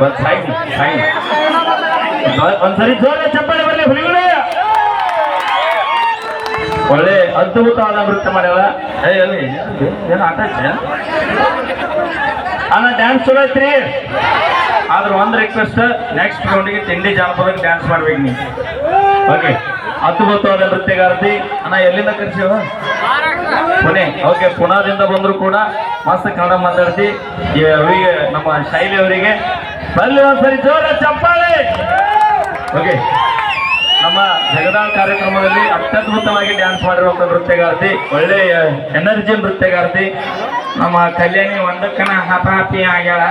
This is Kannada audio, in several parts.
ಬರಲಿ ಒಳ್ಳೆ ಅದ್ಭುತವಾದ ನೃತ್ಯ ಮಾಡ್ಯಾವ ಏ ಅಲ್ಲಿ ಏನು ಆಟ ಅಣ್ಣ ಡ್ಯಾನ್ಸ್ ಚಲೋ ಐತ್ರಿ. ಆದ್ರೆ ಒಂದು ರಿಕ್ವೆಸ್ಟ್ ನೆಕ್ಸ್ಟ್ ರೌಂಡಿಗೆ ತಿಂಡಿ ಜಾನಪದಕ್ಕೆ ಡ್ಯಾನ್ಸ್ ಮಾಡ್ಬೇಕು ನೀವು. ಓಕೆ ಅದ್ಭುತವಾದ ನೃತ್ಯಗಾರತಿ. ಅಣ್ಣ, ಎಲ್ಲಿಂದ ಕರ್ಸಿವ ಪುಣೆ. ಓಕೆ ಪುಣಾದಿಂದ ಬಂದ್ರು ಕೂಡ ಮಸ್ತ್ ಕನ್ನಡ ಮಾತಾಡ್ತಿ. ನಮ್ಮ ಶೈಲಿ ಅವರಿಗೆ ಬಲ್ಲಿ ಒಂದ್ಸರಿ, ಜೋರ ಚಪ್ಪಾಳೆ. ಓಕೆ. ನಮ್ಮ ಜಗದಾಳ್ ಕಾರ್ಯಕ್ರಮದಲ್ಲಿ ಅತ್ಯದ್ಭುತವಾಗಿ ಡ್ಯಾನ್ಸ್ ಮಾಡಿರುವಂತ ನೃತ್ಯಗಾರ್ತಿ, ಒಳ್ಳೆ ಎನರ್ಜಿ ನೃತ್ಯಗಾರ್ತಿ, ನಮ್ಮ ಕಲ್ಯಾಣಿ ಒಂದಕ್ಕನ ಹಪಿ ಆಗ್ಯಾಳ.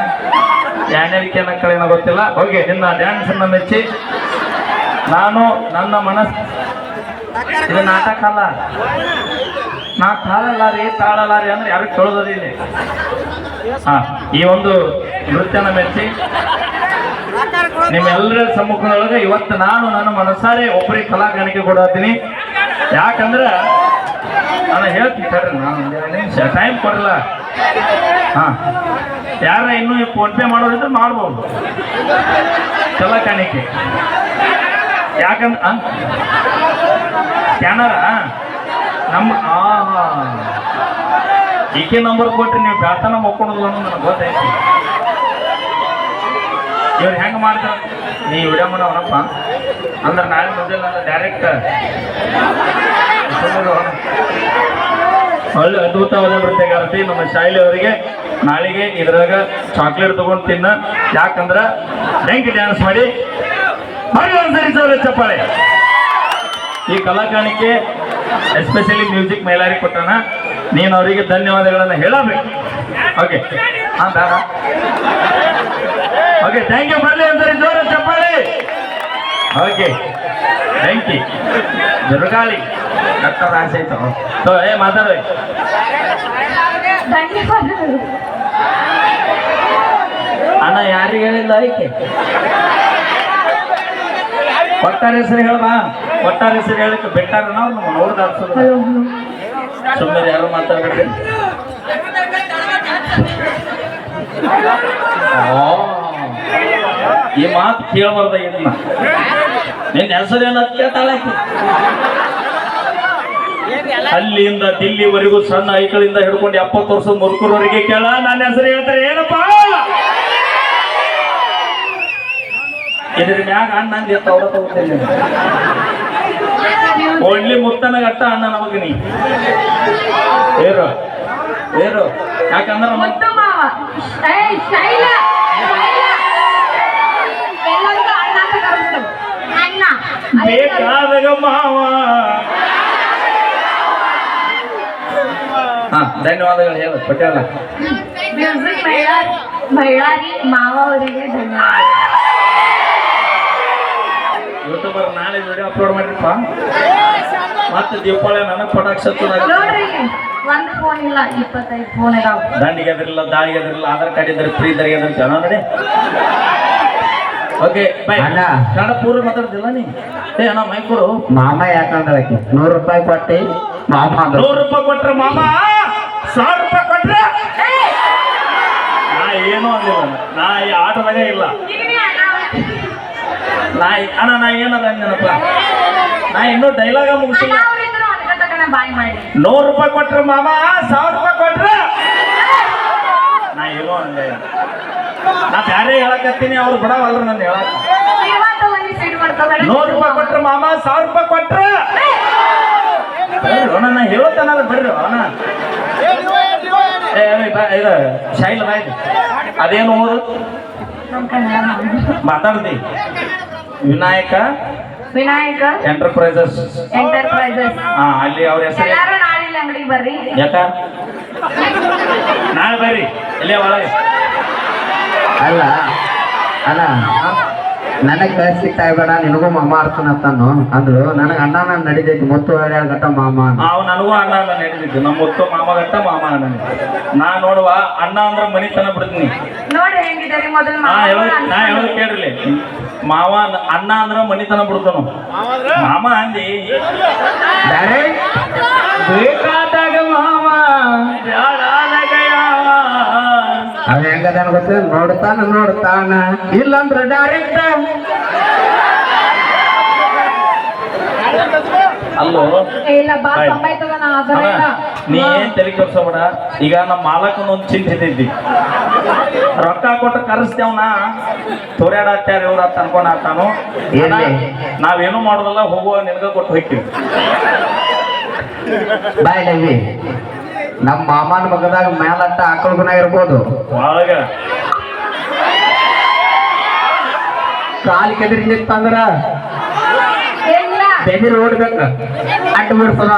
ಯಾನ್ಯರಿಕೆ ಏನೋ ಗೊತ್ತಿಲ್ಲ. ಓಕೆ, ನಿನ್ನ ಡ್ಯಾನ್ಸ್ ಅನ್ನ ಮೆಚ್ಚಿ. ನಾನು ನನ್ನ ಮನಸ್ ಇದು ನಾಟಕ ಅಲ್ಲ. ನಾ ತಾಳಲ್ಲ ರೀ ತಾಳಲ್ಲ ರೀ ಅಂದ್ರೆ ಯಾರು ಇಲ್ಲಿ? ಈ ಒಂದು ನೃತ್ಯನ ಮೆಚ್ಚಿ ನಿಮ್ಮೆಲ್ಲರ ಸಮ್ಮುಖದೊಳಗೆ ಇವತ್ತು ನಾನು ನನ್ನ ಮನಸಾರೆ ಒಬ್ಬರಿಗೆ ಕಲಾಕಾಣಿಕೆ ಕೊಡತ್ತೀನಿ ಯಾಕಂದ್ರ ನಾನು ಹೇಳ್ತೀನಿ ಸರ್, ನಾನು ನಿಮಿಷ. ಟೈಮ್ ಕೊಡಲ್ಲ. ಹಾ. ಯಾರ ಇನ್ನೂ ಫೋನ್ ಪೇ ಮಾಡೋರಿದ್ರೆ ಮಾಡ್ಬೋದು. ಕಲಾಕಾಣಿಕೆ ಯಾಕಂದ್ರೆ ಸ್ಕ್ಯಾನರ ನಮ್ಮ ಆ ಈಕೆ ನಂಬರ್ ಕೊಟ್ಟು ನೀವು ಪ್ರಾರ್ಥನ ಮಕ್ಕೊಳೋದು ಅನ್ನೋದು ನನಗೆ ಗೊತ್ತೈತಿ. ಇವ್ರು ಹೆಂಗೆ ಮಾಡ್ತಾರೆ? ನೀ ವಿಡಿಯೋ ಮಾಡವನಪ್ಪ. ಅಂದ್ರೆ ನಾಳೆ ಮೊದಲ ಡೈರೆಕ್ಟ್ ಒಳ್ಳೆ ಅದ್ಭುತವಾದ ನೃತ್ಯಗಾರತಿ ನಮ್ಮ ಶೈಲಿ ಅವರಿಗೆ. ನಾಳೆಗೆ ಇದ್ರಾಗ ಚಾಕ್ಲೇಟ್ ತಗೊಂಡು ತಿನ್ನ. ಯಾಕಂದ್ರ ಹೆಂಗೆ ಡ್ಯಾನ್ಸ್ ಮಾಡಿ ಮಾಡಿ ಒಂದ್ಸರಿ ಚಪ್ಪಾಳೆ. ಈ ಕಲಾಕಾಣಿಕೆ ಎಸ್ಪೆಷಲಿ ಮ್ಯೂಸಿಕ್ ಮೇಲಾರಿ ಕೊಟ್ಟಣ ನೀನು ಅವರಿಗೆ ಧನ್ಯವಾದಗಳನ್ನು ಹೇಳಬೇಕು. ಓಕೆ ಓಕೆ ಥ್ಯಾಂಕ್ ಯು ಬರ್ಲಿ ಒಂದ್ಸರಿ ಜೋರ ಚಪ್ಪಾಳಿ. ಓಕೆ ಥ್ಯಾಂಕ್ ಯು ದುರ್ಗಾಳಿ, ಡಾಕ್ಟರ್ ಆಸೆ ಆಯ್ತು ಸೊ ಏ, ಮಾತಾಡ. ಅಣ್ಣ, ಯಾರಿಗೆ ಹೇಳಿಲ್ಲ ಐಕೆ ಒಟ್ಟಾರೆ ಹೆಸರು ಹೇಳಮ್ಮ. ಒಟ್ಟಾರೆ ಹೆಸರು ಹೇಳಕ್ಕೆ ಬೆಟ್ಟಾರ ನಾವು ನಮ್ಮ ನೋಡ್ದ ಅನ್ಸೋದು ಹಲೋ. ಸುಮ್ಮನೆ ಯಾರು ಮಾತಾಡ್ಬೇಡ್ರಿ ಆ, ಈ ಮಾತು ಕೇಳಬಾರ್ದ ಇದನ್ನ. ನಿನ್ನ ಹೆಸರು ಏನಂತ ಕೇಳ್ತಾಳೆ. ಅಲ್ಲಿಂದ ದಿಲ್ಲಿವರೆಗೂ ಸಣ್ಣ ಐಕಳಿಂದ ಹಿಡ್ಕೊಂಡು ಎಪ್ಪತ್ತು ವರ್ಷ ಮುರುಕುರವರಿಗೆ ಕೇಳ. ನನ್ನ ಹೆಸರು ಹೇಳ್ತಾರೆ ಏನಪ್ಪ? ಇದ್ರ ಮ್ಯಾಗ ಅಣ್ಣ ಅಂದಿ ತಗೋತೇನೆ ಒಳ್ಳೆ ಮುತ್ತನ ಗಟ್ಟ ಅಣ್ಣ ನಮಗ ನೀ ಏರು ಏರು ಯಾಕಂದ್ರೆ ನಮ್ಮ ಮುತ್ತು ಮಾವ ಏ ಶೈಲ ಶೈಲ. ಎಲ್ಲರಿಗೂ ಅಣ್ಣ ಅಂತ ಕರೆದ್ರು. ಅಣ್ಣ ಬೇಕಾದಾಗ ಮಾವ ಹಾ ಧನ್ಯವಾದಗಳು ಹೇಳು ಪಟೇಲ ಮ್ಯೂಸಿಕ್ ಬಳ್ಳಾರಿ ಬಳ್ಳಾರಿ ಮಾವ ಅವರಿಗೆ ಧನ್ಯವಾದ ಯೂಟ್ಯೂಬರ್ ನಾಳೆ ವಿಡಿಯೋ ಅಪ್ಲೋಡ್ ಮಾಡಿರಪ್ಪ ಮತ್ತೆ ದೀಪಾವಳಿ ನನಗೆ ಪಟಾಕ್ಷ ಒಂದು ಫೋನ್ ಇಲ್ಲ ಇಪ್ಪತ್ತೈದು ಫೋನ್ ಇದಾವ. ದಂಡಿಗೆ ಅದಿರಲ್ಲ ದಾಳಿಗೆ ಅದಿರಲ್ಲ ಆಧಾರ್ ಕಾರ್ಡ್ ಇದ್ರೆ ಫ್ರೀ ಇದ್ದಾರೆ ಜನ ನೋಡಿ. ಓಕೆ ಬೈ ಅಣ್ಣ. ಕನ್ನಡ ಪೂರ್ವ ಮಾತಾಡ್ತಿಲ್ಲ ನೀ? ಏ ಅಣ್ಣ ಮೈಕೂರು ಮಾಮ ಯಾಕಂದ್ರೆ ನೂರು ರೂಪಾಯಿ ಕೊಟ್ಟಿ ಮಾಮ ಅಂದ್ರು. ನೂರು ರೂಪಾಯಿ ಕೊಟ್ರೆ ಮಾಮ? ಸಾವಿರ ರೂಪಾಯಿ ಕೊಟ್ರೆ? ನಾ ಏನೂ ಅಂದಿಲ್ಲ. ನಾ ಈ ಆಟದಾಗೆ ಇಲ್ಲ. ನಾ ಅಣ್ಣ ನಾ ಏನದ ನೆನಪ? ನಾ ಇನ್ನೂ ಡೈಲಾಗ ಮುಗಿಸಿಲ್ಲ. ನೂರು ರೂಪಾಯಿ ಕೊಟ್ರು ಮಾಮ ಸಾವಿರ ರೂಪಾಯಿ ಕೊಟ್ರ. ನಾ ಏನೋ ಅಂದೆ ನಾ ಬ್ಯಾರೆ ಹೇಳಕತ್ತೀನಿ ಅವ್ರು ಬಿಡವಲ್ರ ನನ್ನ ಹೇಳಕ್. ನೂರು ರೂಪಾಯಿ ಕೊಟ್ರು ಮಾಮ ಸಾವಿರ ರೂಪಾಯಿ ಕೊಟ್ರ. ಅಣ್ಣ ನಾ ಹೇಳತ್ತಾನಲ್ಲ ಬರ್ರಿ ಅಣ್ಣ. ಇದು ಶೈಲ ಅದೇನು ನಮ್ ಮಾತಾಡ್ತಿ. ವಿನಾಯಕ ವಿನಾಯಕ ಎಂಟರ್ಪ್ರೈಸಸ್ ಎಂಟರ್ಪ್ರೈಸಸ್ ಹಾ ಅಲ್ಲಿ ಅವ್ರ ಹೆಸರು ಎಲ್ಲಾರು ನಾಳೆ ಇಲ್ಲಿ ಅಂಗಡಿಗೆ ಬರ್ರಿ. ಯಾಕ? ನಾಳೆ ಬರ್ರಿ. ಇಲ್ಲೇ ಒಳಗೆ. ಅಲ್ಲ ಅಲ್ಲ ನನಗೆ ಕಳ್ಸಿ ಕಾಯ್ಬೇಡ ನಿನಗೂ ಮಾಮ ಅರ್ಥನತ್ತಾನು ಅಂದ್ರು ನನಗೆ ಅಣ್ಣ ನಾನು ನಡಿದೈತಿ ಮುತ್ತು ಎರಡು ಗಟ್ಟ ಮಾಮ ನಾವು ಅವ್ ನನಗೂ ಅಣ್ಣ ಅಲ್ಲ ನಡೀತಿದ್ದು ನಮ್ಮ ಮುತ್ತು ಮಾಮ ಗಟ್ಟ ಮಾಮ ಅಣ್ಣ ನಾ ನೋಡುವ ಅಣ್ಣ ಅಂದ್ರೆ ಮನಿತನ ಬಿಡ್ತೀನಿ. ನೋಡಿ ಹೆಂಗಿದ್ದಾರೆ ಮೊದಲು ನಾ ಹೇಳಿ ಹೇಳೋದ್ ನಾ ಹೇಳೋದ್ ಕೇಳ್ರಿ ಮಾವ ನ- ಅಣ್ಣ ಅಂದ್ರ ಮನಿತನ ಬಿಡ್ತಾನು ಮಾಮ ಅಂದಿ ಬ್ಯಾರೆ? ಬೇಕಾದಾಗ ಮಾವ ಬ್ಯಾಡಾದಾಗ ಯಾವ ಅವ ಹೆಂಗದಾನ ಗೊತ್ತ ನೋಡ್ತಾನ ನೋಡ್ತಾನ ಇಲ್ಲಂದ್ರ ಡೈರೆಕ್ಟ್ ಅಲ್ಲೋ ಏ, ಇಲ್ಲ ಬಾ ಬಾಯ್. ಸಂಬಾಯ್ತದ ನಾ ಅದರ ಅಣ್ಣ, ಇಲ್ಲ ನೀ ಏನ್ ತಲೆ ಕೆಡ್ಸೋಬೇಡ ಈಗ ನಮ್ಮ ಮಾಲಕನ ಒಂದು ಚಿಂತೆ ಐತಿ ರೊಕ್ಕ ಕೊಟ್ಟು ಕರೆಸ್ತೇವನ ತೋರ್ಯಾಡತ್ತಾರ ಇವ್ರ ಅಂತ ಅನ್ಕೊಂಡ ನಾವು ನಾವೇನು ಮಾಡೋದಲ್ಲ ಹೋಗುವ ನಿನಗ ಕೊಟ್ಟು ಹೋಗ್ತೀವಿ. ಬಾಯ್ ಲವಿ ನಮ್ಮ ಮಾಮನ ಮಗದಾಗ ಮೇಲಟ್ಟ ಆಕಳ ಗುಣ ಇರ್ಬೋದು. ಒಳಗ. ಕಾಲಿ ಕೆದರಿ ನಿಂತಂದ್ರ ಬೆದಿರ್ ಓಡ್ಬೇಕ ಅಡ್ಡ ಬಿಡ್ಸದ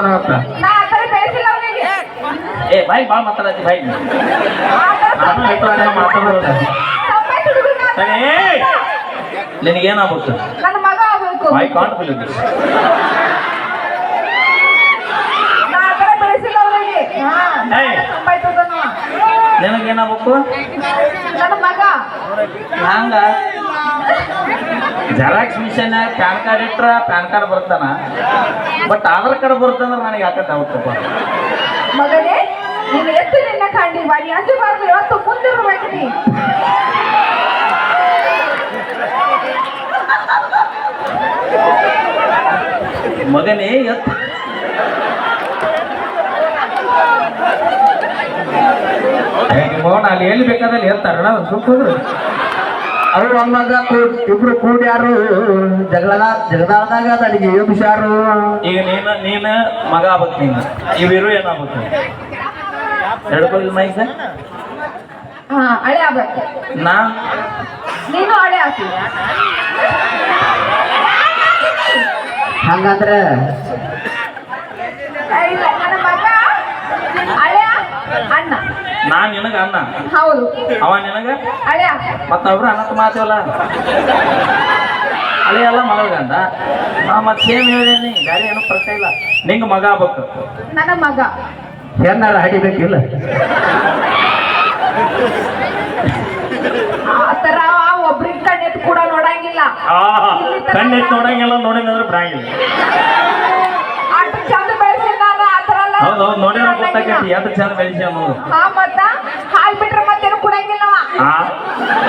ಏ ಬಾಯ್ ಬಾ ಮಾತಾಡತಿ ಬಾಯ್. ನಾನು ಹೇಳ್ತಾನೆ ಮಾತಾಡೋದು ಸಂಬಾಯ್ತ ಹುಡುಗನ ಸರಿ ನಿನಗೇನಾಗ್ಬೇಕು ನನ್ನ ಮಗ ಆಗ್ಬೇಕು. I can't believe this. ನಿನಗೇನಾಗ್ಬೇಕು ನನ್ನ ಮಗ. ಹಂಗ? ಜೆರಾಕ್ಸ್ ಮಿಷನ್ ಪ್ಯಾನ್ ಕಾರ್ಡ್ ಇಟ್ರ ಪ್ಯಾನ್ ಕಾರ್ಡ್ ಬರ್ತಾನ ಬಟ್ ಆಧಾರ್ ಕಾರ್ಡ್ ಬರ್ತಂದ್ರೆ ನನಗೆ ಯಾಕೆ ಡೌಟ್ ಮಗನೇ ನೀನು ಎತ್ತು ನಿನ್ನ ಕಂಡಿ ಬನ್ನಿ ಅಂಜಬಾರ್ದು ಇವತ್ತು ಮುಂದಿರ್ಬೇಕು ನೀ ಮಗನೇ ಎತ್ತು ಮೋಹನ್ ಅಲ್ಲಿ ಎಲ್ಲಿ ಬೇಕಾದಲ್ಲಿ ಎತ್ತಾರಣ? ಸುಮ್ಮನೆ ಅವ್ರು ಮಗ ಕೂಡ್ ಇಬ್ರು ಕೂಡ್ಯಾರು. ಜಗಳದ ಜಗದಾಳದಾಗ ನನಗೆ ಎಬ್ಸ್ಯಾರು ಈಗ ನೀನು ನೀನು ಮಗ ಆಗ್ಬೇಕು ನೀನು. ಇವಿರು ಏನಾಗ್ಬೇಕು? ಹೇಳ್ಕೊಳ್ಳಿ ಮೈಕ್. ಹಾ ಹಳೆ ಆಗ್ಬೇಕು ನಾ? ನೀನು ಹಳೆ ಹಾಕಿ. ಹಂಗಂದ್ರ ಅಣ್ಣ. ನಾ ನಿನಗ ಅಣ್ಣ? ಹೌದು. ಅವ ನಿನಗ? ಹಳೆ ಮತ್ತ ಅವ್ರು ಅನ್ನತ್ ಮಾತೇವಲ್ಲ? ಅಳೆ ಎಲ್ಲ ಮಗಂದ ನಾ ಮತ್ತೆ ಹೇಳೇನಿ ಹೇಳಿನಿ? ಬೇರೆ ಏನೋ ಪ್ರಶ್ನೆ ಇಲ್ಲ. ನಿಂಗೆ ಮಗ ಆಗ್ಬೇಕು. ನನ್ನ ಮಗ. ಹೆಣ್ಣಾರ ಹಡಿಬೇಕಿಲ್ಲ? ಆ ತರ ಒಬ್ರಿಗೆ ಕಣ್ಣೆತ್ ಕೂಡ ನೋಡಂಗಿಲ್ಲ. ಕಣ್ಣೆತ್ ನೋಡಂಗಿಲ್ಲ ನೋಡಿದ್ರೆ ಬರಂಗಿಲ್ಲ ಹೌದೌದು ನೋಡಿದ್ರೆ ಗೊತ್ತಾಗೈತಿ ಎದ್ದು ಚಂದ ಬೆಳೆಸಿ ಅನ್ನೋದು ಹಾ ಮತ್ತ? ಹಾಲ್ ಬಿಟ್ರೆ ಮತ್ತೇನು ಕುಡಂಗಿಲ್ಲ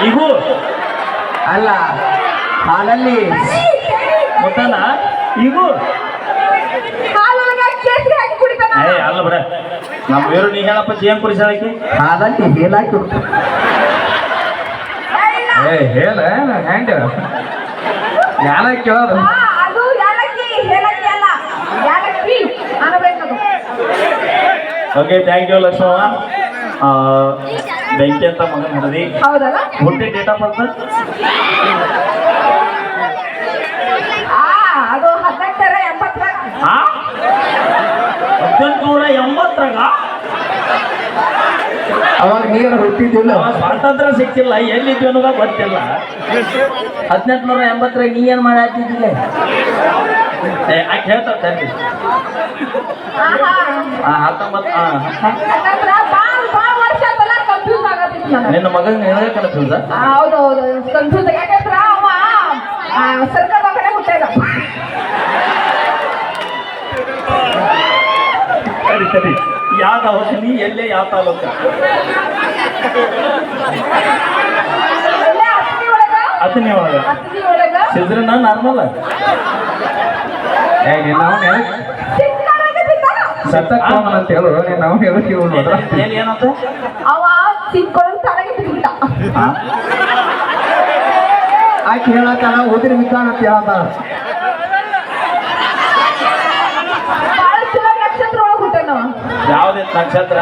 ಈಗೂ? ಅಲ್ಲ ಹಾಲಲ್ಲಿ. ಗೊತ್ತಾನ? ಈಗೂ? ಹಾಲೊಳಗ ಕೇಸರಿ ಹಾಕಿ ಏ ಅಲ್ಲ ಬಿಡ. ನಮ್ಮ ಬೇರು ನೀ ಹೇಳಪ್ಪ ಹೇಲಾಕಿ. ಏ ಹೇಳ ಕೇಳೋದು ಅದು ಯಾಲಕ್ಕಿ ಏಲಕ್ಕಿ ಅಲ್ಲ. ಯಾಲಕ್ಕಿ ಅನ್ನಬೇಕದು ಓಕೆ ಥ್ಯಾಂಕ್ ಯು ಲಕ್ಷ್ಮಮ್ಮ. ಬೆಂಕಿ ಅಂತ ಮಗನ ಹಿಡಿದಿ ಹೌದಲ್ಲ? ಹುಟ್ಟಿ ಡೇಟ್ ಆಫ್ ಬರ್ತ್ ಆ ಅದು ಹದಿನೆಂಟರ ಎಂಬತ್ತರ ಆ ಹದಿನೆಂಟುನೂರ ಎಂಬತ್ತರಾಗ ಅವಾಗ ನೀರು ಹುಟ್ಟಿದ್ದಿಲ್ಲ. ಸ್ವಾತಂತ್ರ್ಯ ಸಿಕ್ಕಿಲ್ಲ ಎಲ್ಲಿದ್ವಿ ಅನ್ನೋದ ಗೊತ್ತಿಲ್ಲ. ಹದಿನೆಂಟುನೂರ ಎಂಬತ್ತರಾಗ ನೀ ಏನ್ ಮಾಡಿ ಹಾಕಿದ್ದಿಲ್ಲ ಆಕೆ ಹೇಳ್ತಾರ ಹತ್ತೊಂಬತ್ತು ನಿನ್ನ ಮಗನ ನಿನಗೆ ಕನ್ಫ್ಯೂಸ ಹೌದು ಹೌದು ಕನ್ಫ್ಯೂಸ್ ಯಾಕಂದ್ರ ಅವ ಆ, ಸರಿ. ಯಾವ್ದು ಅವಶ್ಯ? ನೀ ಎಲ್ಲೇ ಯಾವ ತಾಲೂಕ? ಇಲ್ಲೇ ಹತ್ತಿ ಒಳಗ ಸಿದ್ರನ ನಾರ್ಮಲ್ ಏ ನಾವು ಹೇಳ. ಸತ್ತಕ್ ಹೋಗಣ ಅಂತ ಹೇಳು. ನಾವು ಅವ್ನು ಹೇಳಕ್ ಇವ್ನು ಏನ್ ಏನಂತ ಅವ ಸಿಕ್ಕೊಳಗ ತಳಗೆ ಬಿದ್ದುಬಿಟ್ಟ ಆ? ಆಕೆ ಹೇಳತ್ತಾನ ಉದಿರಿ ಬಿದ್ದಾನ ಅಂತ ಹೇಳ್ತಾಳ ಬಾಳ ಚಲೋ ನಕ್ಷತ್ರ ಒಳಗ ಹುಟ್ಟಾನ ಅವ. ಯಾವ್ದಿತ್ತು ನಕ್ಷತ್ರ ಮೊಸೆ ಅಮಾಸೆ ಇತ್ತಲ್ಲ ಹುಡುಗಿ ಅದಕ್ಕೆ ಅಂತ ಕಪ್ಪಾಗಿ ಹುಟ್ಟಾನ ನಕ್ಷತ್ರ?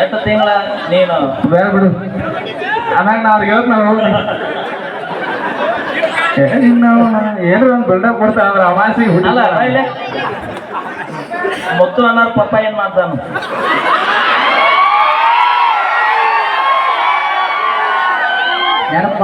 ಎಷ್ಟು ತಿಂಗಳ ನೀನು? ಬೇಡ ಬಿಡು. ಅನಾಗ ನಾ ಅವ್ರಿಗೆ ನಾವು ಏನ್ರ ಒಂದು ಬಿಲ್ಡಪ್ ಕೊಡ್ತಾ ಅಂದ್ರೆ ಅಮಾಸಿ ಇಲ್ಲಿ ಮುತ್ತು ಅನ್ನೋರ್ ಪಪ್ಪ ಏನ್ ಮಾಡ್ತಾನ? ನೆನಪ